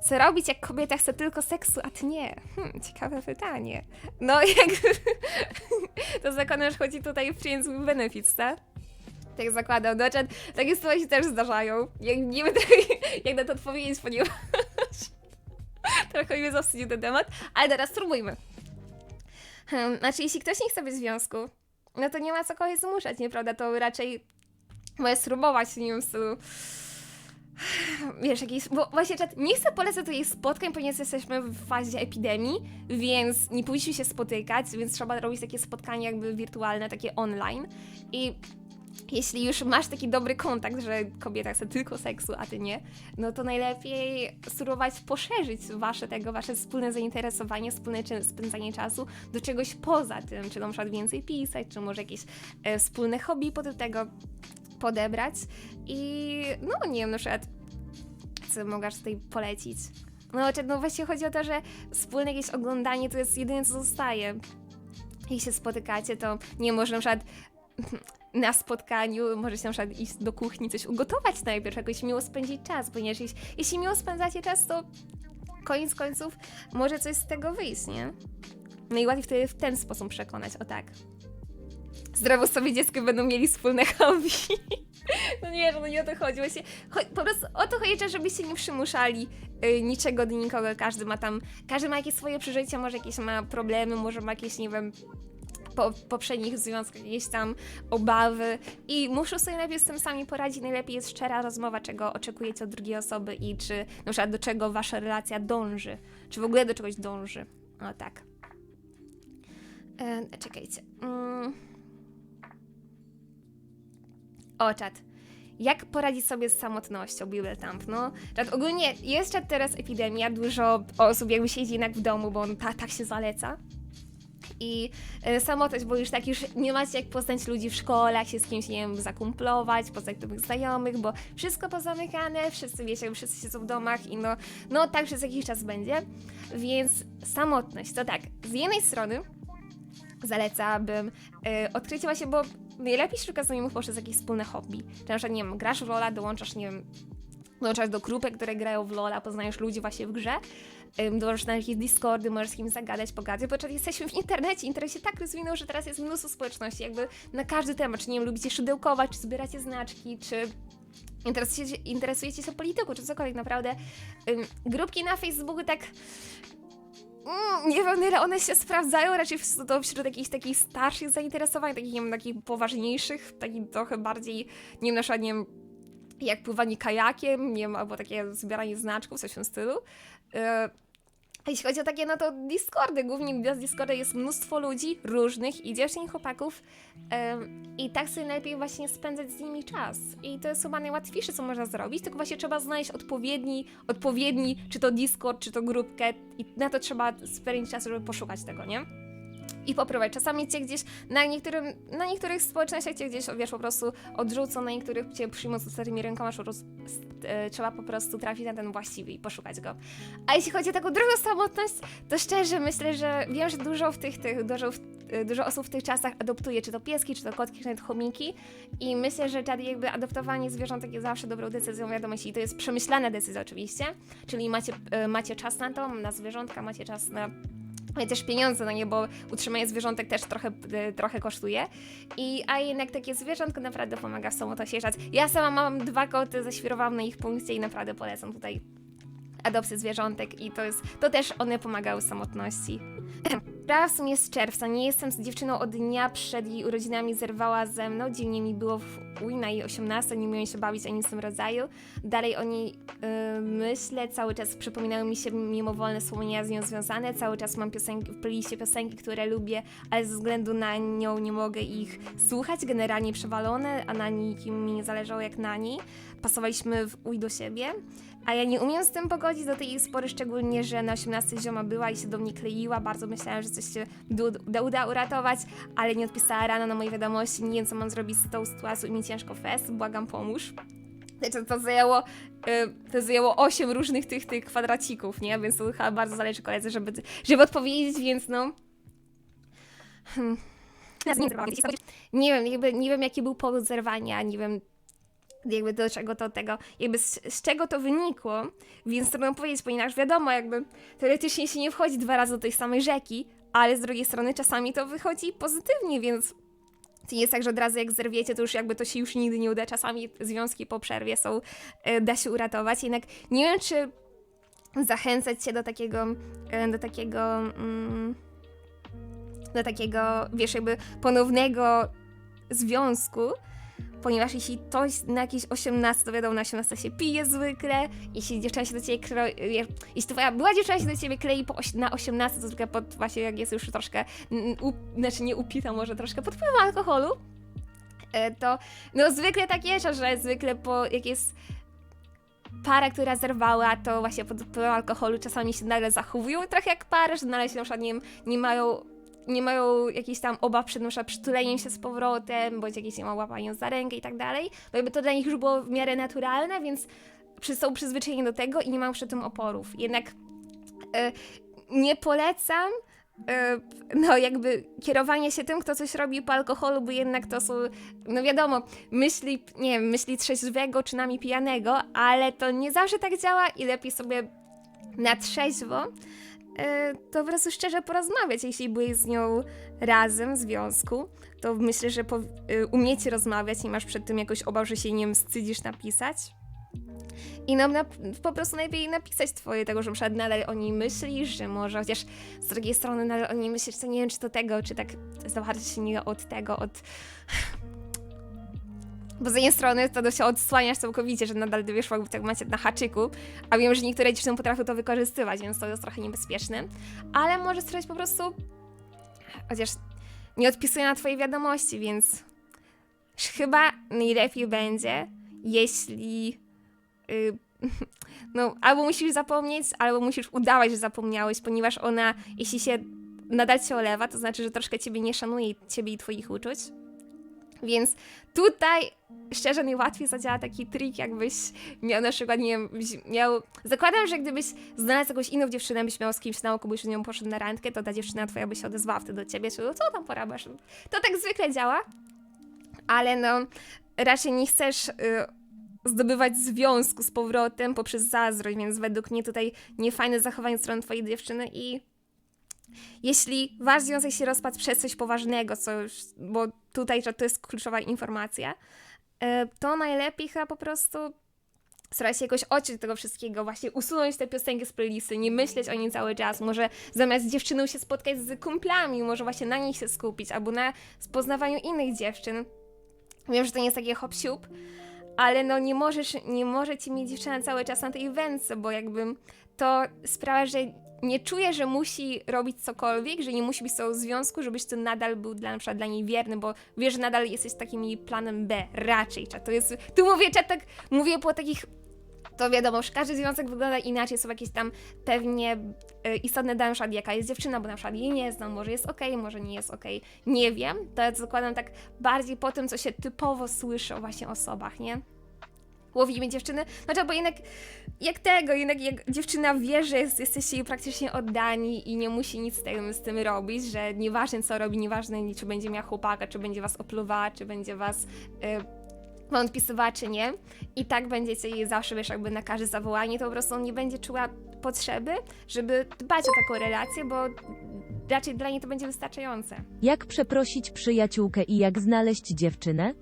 Co robić, jak kobieta chce tylko seksu, a ty nie? Hmm, ciekawe pytanie. No, jak... to zakładam, że chodzi tutaj o friends with benefits, tak? Tak zakładam. No, takie sytuacje też zdarzają. Jak nie wiem, jak na to odpowiedzieć, ponieważ trochę mnie zawstydził ten temat, ale teraz spróbujmy. Hmm, znaczy, jeśli ktoś nie chce być w związku, no to nie ma co kogoś zmuszać, nieprawda? To raczej może spróbować, nie wiem, w stylu... Wiesz, jakiś... Bo właśnie, czat, nie chcę polecać tutaj spotkań, ponieważ jesteśmy w fazie epidemii, więc nie powinniśmy się spotykać, więc trzeba robić takie spotkania jakby wirtualne, takie online. I jeśli już masz taki dobry kontakt, że kobieta chce tylko seksu, a ty nie, no to najlepiej spróbować poszerzyć wasze tego, wasze wspólne zainteresowanie, wspólne spędzanie czasu do czegoś poza tym, czy na przykład więcej pisać, czy może jakieś e, wspólne hobby pod tego podebrać i no nie wiem, na przykład co mogłaś tutaj polecić? No, no właśnie chodzi o to, że wspólne jakieś oglądanie to jest jedyne co zostaje. Jeśli się spotykacie, to nie może na przykład na spotkaniu możecie na przykład iść do kuchni, coś ugotować najpierw, jakoś miło spędzić czas, ponieważ jeśli, jeśli miło spędzacie czas, to koniec końców może coś z tego wyjść, nie? No i łatwiej wtedy w ten sposób przekonać, o tak. Zdrowo sobie dziecko będą mieli wspólne hobby. No nie, że no nie o to chodzi. Właśnie, cho- po prostu o to chodzi, żebyście nie przymuszali y, niczego do nikogo. Każdy ma tam, każdy ma jakieś swoje przeżycia, może jakieś ma problemy, może ma jakieś, nie wiem, po poprzednich związkach jakieś tam obawy i muszą sobie najpierw z tym sami poradzić. Najlepiej jest szczera rozmowa, czego oczekujecie od drugiej osoby i czy na przykład do czego wasza relacja dąży, czy w ogóle do czegoś dąży. O tak. E, czekajcie. Mm. O, czat. Jak poradzić sobie z samotnością, Bibeltamp? No, czat, ogólnie jest czat teraz epidemia, dużo osób jakby siedzi jednak w domu, bo on ta, tak się zaleca. I e, samotność, bo już tak już nie macie jak poznać ludzi w szkole, jak się z kimś, nie wiem, zakumplować, poznać nowych znajomych, bo wszystko pozamykane, wszyscy wiecie, wszyscy siedzą w domach i no, no tak przez jakiś czas będzie. Więc samotność, to tak, z jednej strony zalecałabym e, odkrycie właśnie, bo najlepiej szukać znajomych poprzez jakieś wspólne hobby. Czy na przykład, nie wiem, grasz w Lola, dołączasz, nie wiem, dołączasz do grupek, które grają w Lola, poznajesz ludzi właśnie w grze, dołączasz na jakieś Discordy, możesz z kimś zagadać, pogadać, bo jesteśmy w internecie, internet się tak rozwinął, że teraz jest mnóstwo społeczności, jakby na każdy temat, czy nie wiem, lubicie szydełkować, czy zbieracie znaczki, czy interesujecie, interesujecie się polityką, czy cokolwiek, naprawdę. Grupki na Facebooku tak Mm, nie wiem, na ile one się sprawdzają, raczej w- to wśród jakichś takich starszych zainteresowań, takich, nie wiem, takich poważniejszych, takich trochę bardziej, nie wiem, na przykład, nie wiem, jak pływanie kajakiem, nie wiem, albo takie zbieranie znaczków, coś w tym stylu. A jeśli chodzi o takie, no to Discordy, głównie na Discordzie jest mnóstwo ludzi różnych i dziewczyn i chłopaków em, i tak sobie najlepiej właśnie spędzać z nimi czas. I to jest chyba najłatwiejsze, co można zrobić, tylko właśnie trzeba znaleźć odpowiedni, odpowiedni, czy to Discord, czy to grupkę i na to trzeba spędzić czas, żeby poszukać tego, nie? I popróbować. Czasami cię gdzieś na, niektórym, na niektórych społecznościach cię gdzieś, wiesz, po prostu odrzucą, na niektórych cię przyjmą z otwartymi rękoma, prostu, e, trzeba po prostu trafić na ten właściwy i poszukać go. A jeśli chodzi o taką drugą samotność, to szczerze myślę, że wiem, że dużo w tych, tych dużo, w, e, dużo osób w tych czasach adoptuje, czy to pieski, czy to kotki, czy nawet chomiki i myślę, że tak jakby adoptowanie zwierzątek jest zawsze dobrą decyzją, wiadomo, jeśli to jest przemyślana decyzja oczywiście, czyli macie, e, macie czas na to, na zwierzątka, macie czas na też pieniądze na nie, bo utrzymanie zwierzątek też trochę, e, trochę kosztuje. I, a jednak takie zwierzątko naprawdę pomaga w samotności. Ja sama mam dwa koty, zaświrowałam na ich punkcie i naprawdę polecam tutaj adopcję zwierzątek i to jest, to też one pomagały samotności. Sprawa w sumie z czerwca. Nie jestem z dziewczyną od dnia przed jej urodzinami, zerwała ze mną. Dziwnie mi było w uj, na jej 18, nie umiałem się bawić ani w tym rodzaju. Dalej o niej yy, myślę, cały czas przypominają mi się mimowolne wspomnienia z nią związane. Cały czas mam piosenki, w playliście piosenki, które lubię, ale ze względu na nią nie mogę ich słuchać. Generalnie przewalone, a na nikim mi nie zależało jak na niej. Pasowaliśmy w uj do siebie. A ja nie umiem z tym pogodzić do tej spory, szczególnie, że na 18 zioma była i się do mnie kleiła. Bardzo myślałam, że coś się uda, uda uratować, ale nie odpisała rano na moje wiadomości. Nie wiem, co mam zrobić z tą sytuacją i mi ciężko fest. Błagam, pomóż. Znaczy, to zajęło, y, to zajęło 8 różnych tych, tych kwadracików, nie? Więc to chyba bardzo zależy koledze, żeby, żeby odpowiedzieć, więc no... Hmm. Nie wiem, jakby, nie wiem, jaki był powód zerwania, nie wiem, jakby do czego to tego, jakby z, z czego to wynikło, więc trudno powiedzieć, ponieważ wiadomo, jakby teoretycznie się nie wchodzi dwa razy do tej samej rzeki, ale z drugiej strony czasami to wychodzi pozytywnie, więc to nie jest tak, że od razu jak zerwiecie, to już jakby to się już nigdy nie uda. Czasami związki po przerwie są, e, da się uratować, jednak nie wiem, czy zachęcać się do takiego, e, do takiego, mm, do takiego, wiesz, jakby ponownego związku, ponieważ jeśli ktoś na jakieś 18, to wiadomo, na 18 się pije zwykle, jeśli dziewczyna się do ciebie kroi, jeśli twoja była dziewczyna się do ciebie klei po, na 18, to zwykle pod, właśnie jak jest już troszkę, u, znaczy nie upita, może troszkę pod wpływem alkoholu, e, to no zwykle tak jest, że zwykle po, jak jest para, która zerwała, to właśnie pod wpływem alkoholu czasami się nagle zachowują trochę jak para, że nagle się na przykład nie, nie mają nie mają jakichś tam obaw przed na przytuleniem się z powrotem, bądź jakieś nie ma łapaniem za rękę i tak dalej, bo jakby to dla nich już było w miarę naturalne, więc są przyzwyczajeni do tego i nie mają przy tym oporów. Jednak e, nie polecam e, no jakby kierowanie się tym, kto coś robi po alkoholu, bo jednak to są, no wiadomo, myśli, nie wiem, myśli trzeźwego czy nami pijanego, ale to nie zawsze tak działa i lepiej sobie na trzeźwo to po prostu szczerze porozmawiać. Jeśli byłeś z nią razem w związku, to myślę, że e, umiecie rozmawiać, nie masz przed tym jakoś obaw, że się nie wiem, wstydzisz napisać. I nam na, po prostu najlepiej napisać twoje tego, że przykład nadal o niej myślisz, że może chociaż z drugiej strony nadal o niej myślisz, to nie wiem, czy to tego, czy tak zobaczyć się nie od tego, od... Bo z jednej strony to się odsłaniasz całkowicie, że nadal wiesz, jakby tak macie na haczyku, a wiem, że niektóre dziewczyny potrafią to wykorzystywać, więc to jest trochę niebezpieczne. Ale może stworzyć po prostu... Chociaż nie odpisuję na twoje wiadomości, więc chyba najlepiej będzie, jeśli y, no, albo musisz zapomnieć, albo musisz udawać, że zapomniałeś, ponieważ ona, jeśli się nadal się olewa, to znaczy, że troszkę ciebie nie szanuje, ciebie i twoich uczuć. Więc tutaj szczerze najłatwiej zadziała taki trik, jakbyś miał na przykład, nie wiem, miał... Zakładam, że gdybyś znalazł jakąś inną dziewczynę, byś miał z kimś na oku, byś z nią poszedł na randkę, to ta dziewczyna twoja by się odezwała wtedy do ciebie, czy no, co tam porabiasz? To tak zwykle działa, ale no raczej nie chcesz y, zdobywać związku z powrotem poprzez zazdrość, więc według mnie tutaj niefajne zachowanie strony twojej dziewczyny i jeśli wasz związek się rozpadł przez coś poważnego, co już, bo tutaj to jest kluczowa informacja, y, to najlepiej chyba po prostu starać się jakoś odciąć tego wszystkiego, właśnie usunąć te piosenki z playlisty, nie myśleć o niej cały czas, może zamiast z dziewczyną się spotkać z kumplami, może właśnie na nich się skupić, albo na poznawaniu innych dziewczyn. Wiem, że to nie jest takie hop siup, ale no nie możesz, nie może ci mieć dziewczyna cały czas na tej wędce, bo jakby to sprawia, że nie czuje, że musi robić cokolwiek, że nie musi być z tobą w związku, żebyś ty nadal był dla, na przykład dla niej wierny, bo wiesz, że nadal jesteś takim jej planem B, raczej. To jest, tu mówię, czat, tak, mówię po takich to wiadomo, że każdy związek wygląda inaczej, są jakieś tam pewnie y, istotne dane, na jaka jest dziewczyna, bo na przykład jej nie znam, może jest okej, może nie jest okej, nie wiem, to ja zakładam tak bardziej po tym, co się typowo słyszy o właśnie osobach, nie? Łowimy dziewczyny, znaczy, bo jednak jak tego, jednak jak dziewczyna wie, że jest, jesteście jej praktycznie oddani i nie musi nic z tym, z tym robić, że nieważne co robi, nieważne czy będzie miała chłopaka, czy będzie was opluwała, czy będzie was... Y, wam odpisywała czy nie i tak będziecie jej zawsze, wiesz, jakby na każde zawołanie, to po prostu nie będzie czuła potrzeby, żeby dbać o taką relację, bo raczej dla niej to będzie wystarczające. Jak przeprosić przyjaciółkę i jak znaleźć dziewczynę?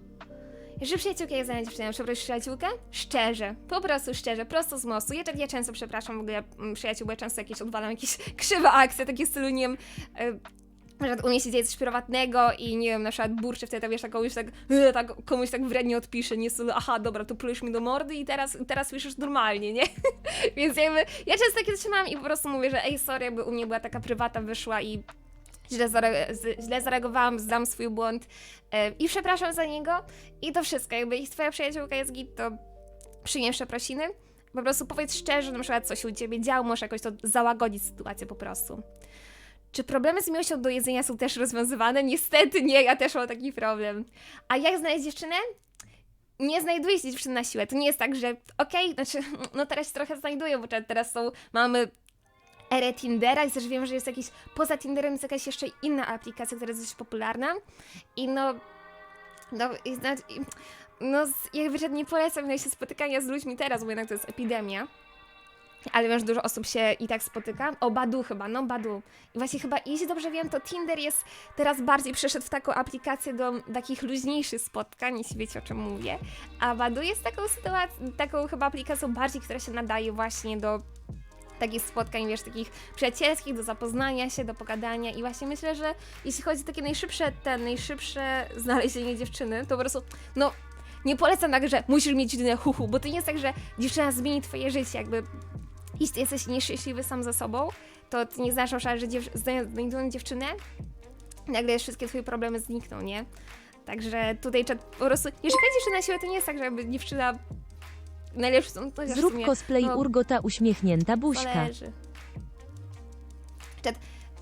Jeżeli przyjaciółka jest znaleźć dziewczynę, przeprosić przyjaciółkę? Szczerze, po prostu szczerze, prosto z mostu. Ja, ja często przepraszam w ogóle mm, przyjaciół, bo ja często jakieś odwalam jakieś krzywe akcje, takie w stylu, nie wiem, e, na u mnie się dzieje coś prywatnego i nie wiem, na przykład burczę wtedy, wiesz, tak komuś tak, e, tak, komuś tak wrednie odpiszę, nie stylu, aha, dobra, to plujesz mi do mordy i teraz, teraz słyszysz normalnie, nie? Więc jakby, ja często takie rzeczy mam i po prostu mówię, że ej, sorry, jakby u mnie była taka prywata, wyszła i źle, zare źle zareagowałam, zdam swój błąd e, i przepraszam za niego i to wszystko, jakby jeśli twoja przyjaciółka jest git, to przyjmie przeprosiny, po prostu powiedz szczerze, na przykład coś u ciebie działo, może jakoś to załagodzić sytuację po prostu. Czy problemy z miłością do jedzenia są też rozwiązywane? Niestety nie, ja też mam taki problem. A jak znaleźć dziewczynę? Nie znajduje się dziewczyny na siłę. To nie jest tak, że okej, znaczy, no teraz się trochę znajduję, bo teraz są, mamy erę Tindera i też wiem, że jest jakiś, poza Tinderem jest jakaś jeszcze inna aplikacja, która jest dość popularna i no, no, i, znaczy, i, no, jakby że nie polecam się spotykania z ludźmi teraz, bo jednak to jest epidemia. Ale wiesz, dużo osób się i tak spotyka. O, Badu chyba, no Badu. I właśnie chyba, jeśli dobrze wiem, to Tinder jest teraz bardziej przeszedł w taką aplikację do takich luźniejszych spotkań, jeśli wiecie o czym mówię. A Badu jest taką sytuacją, taką chyba aplikacją bardziej, która się nadaje właśnie do takich spotkań, wiesz, takich przyjacielskich, do zapoznania się, do pogadania i właśnie myślę, że jeśli chodzi o takie najszybsze, te najszybsze znalezienie dziewczyny, to po prostu, no, nie polecam tak, że musisz mieć jedyne huhu, bo to nie jest tak, że dziewczyna zmieni twoje życie, jakby jeśli jesteś nieszczęśliwy sam ze sobą, to ty nie znasz że dziew- zna- znajdą dziewczynę, nagle wszystkie twoje problemy znikną, nie? Także tutaj po prostu, jeżeli chodzi na siłę, to nie jest tak, że jakby dziewczyna najlepszy są, to Zrób sumie- cosplay no, Urgota uśmiechnięta buźka. Zależy.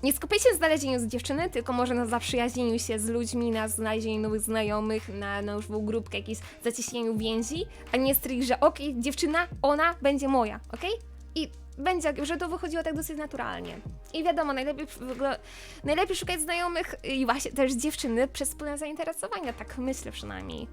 Nie skupiaj się na znalezieniu z dziewczyny, tylko może na zaprzyjaźnieniu się z ludźmi, na znalezieniu nowych znajomych, na nową grupkę, jakieś zacieśnieniu więzi, a nie stricte, że okej, dziewczyna, ona będzie moja, okej? I będzie, że to wychodziło tak dosyć naturalnie. I wiadomo, najlepiej, najlepiej szukać znajomych i właśnie też dziewczyny przez wspólne zainteresowania, tak myślę przynajmniej.